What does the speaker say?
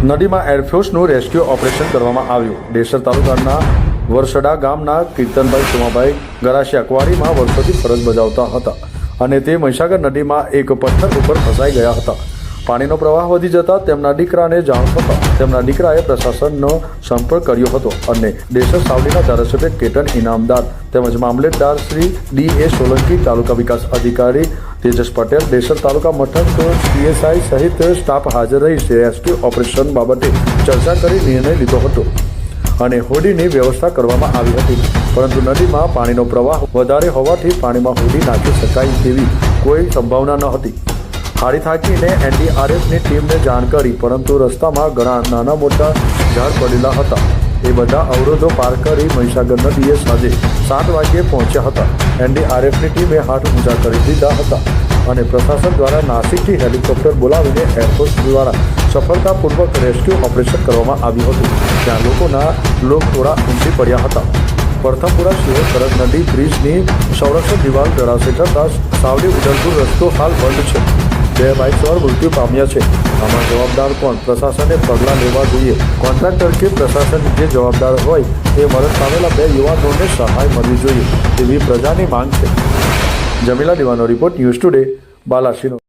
નદીમાં એરફોર્સનું rescue operation કરવામાં આવ્યું. ડેસર તાલુકાના વરસડા ગામના કીર્તનભાઈ સોમાભાઈ ગરાશી અકવાડીમાં વર્ષોથી ફરજ બજાવતા હતા અને તે મહીસાગર નદીમાં એક પથ્થર ઉપર ફસાઈ ગયા હતા. પાણીનો પ્રવાહ વધી જતા તેમના દીકરાને જાણ થતાં તેમના દીકરાએ પ્રશાસનનો સંપર્ક કર્યો હતો અને ડેસર સાવલીના ધારાસભ્ય કેતન ઇનામદાર તેમજ મામલેદાર શ્રી ડી એ સોલંકી તાલુકા વિકાસ અધિકારી તેજસ પટેલ ડેસર તાલુકા મથક પીએસઆઈ સહિત સ્ટાફ હાજર રહી રેસ્ક્યુ ઓપરેશન બાબતે ચર્ચા કરી નિર્ણય લીધો હતો અને હોડીની વ્યવસ્થા કરવામાં આવી હતી. પરંતુ નદીમાં પાણીનો પ્રવાહ વધારે હોવાથી પાણીમાં હોડી નાખી શકાય તેવી કોઈ સંભાવના ન હતી. હારી થાકીને એનડીઆરએફની ટીમને જાણ કરી, પરંતુ રસ્તામાં ઘણા નાના મોટા ઝાડ પડેલા હતા. એ બધા અવરોધો પાર કરી મહીસાગર નદીએ સાંજે સાત વાગ્યે પહોંચ્યા હતા. એનડીઆરએફની ટીમે હાથ ઊંચા કરી દીધા હતા અને પ્રશાસન દ્વારા નાસિકથી હેલિકોપ્ટર બોલાવીને એરફોર્સ દ્વારા સફળતાપૂર્વક રેસ્ક્યુ ઓપરેશન કરવામાં આવ્યું હતું. ત્યાં લોકોના લોક થોડા ઊંચી પડ્યા હતા. પ્રથમપુરા શિવ સરદ નદી, બ્રિજની સંરક્ષણ દિવાલ ધરાશે થતાં સાવલી ઉદલપુર રસ્તો હાલ બંધ છે. બે બાઇક સવાર મૃત્યુ પામ્યા છે. આમાં જવાબદાર કોણ? પ્રશાસને પગલાં લેવા જોઈએ. કોન્ટ્રાક્ટર કે પ્રશાસન જે જવાબદાર હોય તે મરણ પામેલા બે યુવાનોને સહાય મળવી જોઈએ. તેવી પ્રજાની માંગ છે. જમીલા દેવાનો રિપોર્ટ ન્યૂઝ ટુડે બાલાશીનો